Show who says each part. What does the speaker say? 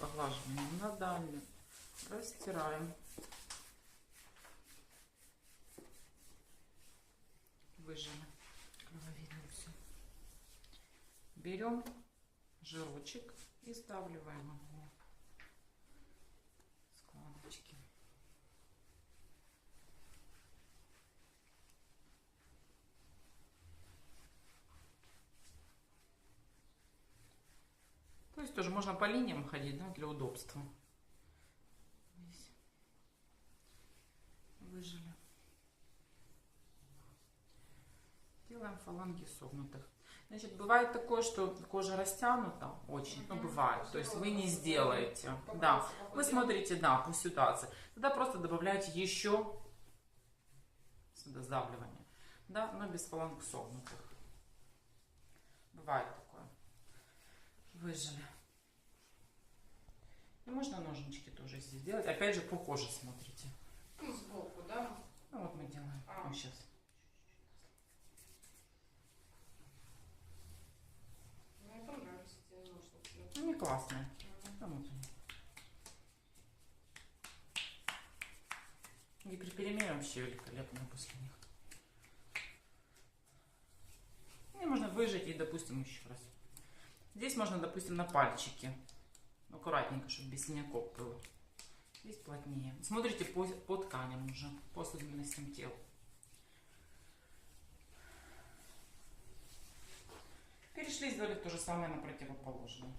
Speaker 1: Поглаживания на дальнюю. Растираем. Выжили. Крововидно все. Берем жирочек и сдавливаем его. То есть тоже можно по линиям ходить, да, для удобства. Здесь. Выжили. Делаем фаланги согнутых. Значит, бывает такое, что кожа растянута очень, ну бывает, то есть вы не сделаете, да, вы смотрите, да, по ситуации, тогда просто добавляете еще сюда сдавливание, да, но без фаланг согнутых. Бывает такое. Выжили. Можно ножнички тоже здесь делать. Опять же, по коже смотрите.
Speaker 2: Ну, сбоку, да?
Speaker 1: Ну вот мы делаем.
Speaker 2: А.
Speaker 1: Ну, сейчас.
Speaker 2: Мне понравились эти ножницы.
Speaker 1: Ну, не классные. Ну, вот они. Гиперперемия вообще великолепная после них. И можно выжать и, допустим, еще раз. Здесь можно, допустим, на пальчики. Аккуратненько, чтобы без синяков было. Здесь плотнее. Смотрите по, по тканям уже, по особенностям тела. Перешли, сделали то же самое на противоположное.